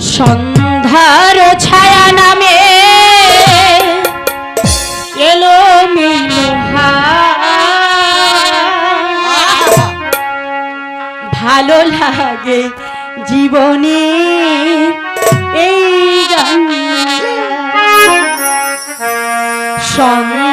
সন্ধ্যার ছায়া নামে এলো ভালো লাগে জীবনে এই গান। সন্ধ্যা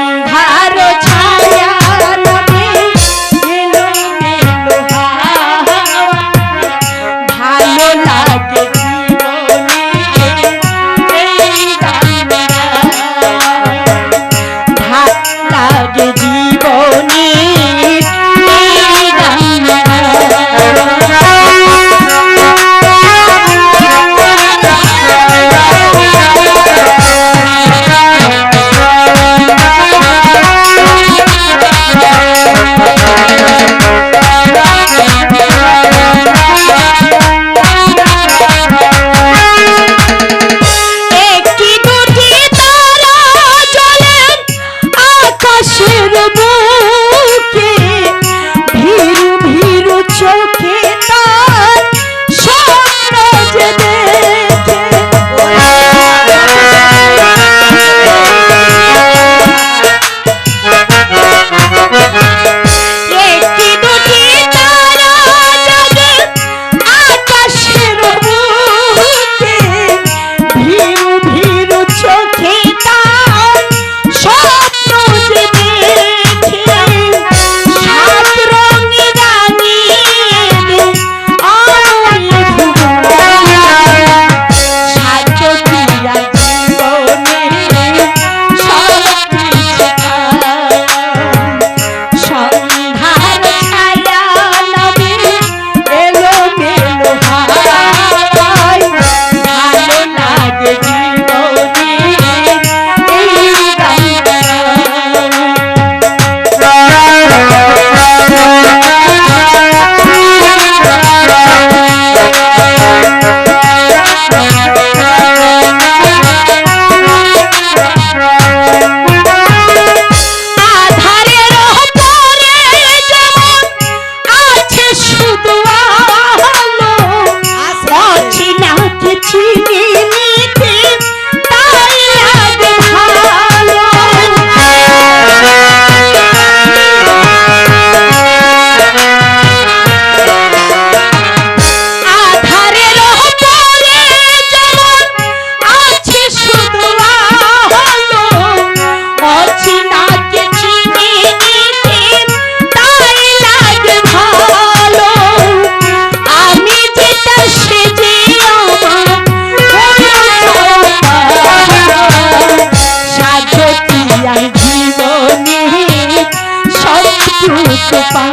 বুকে ভীরু ভীরু চোখে তা chupa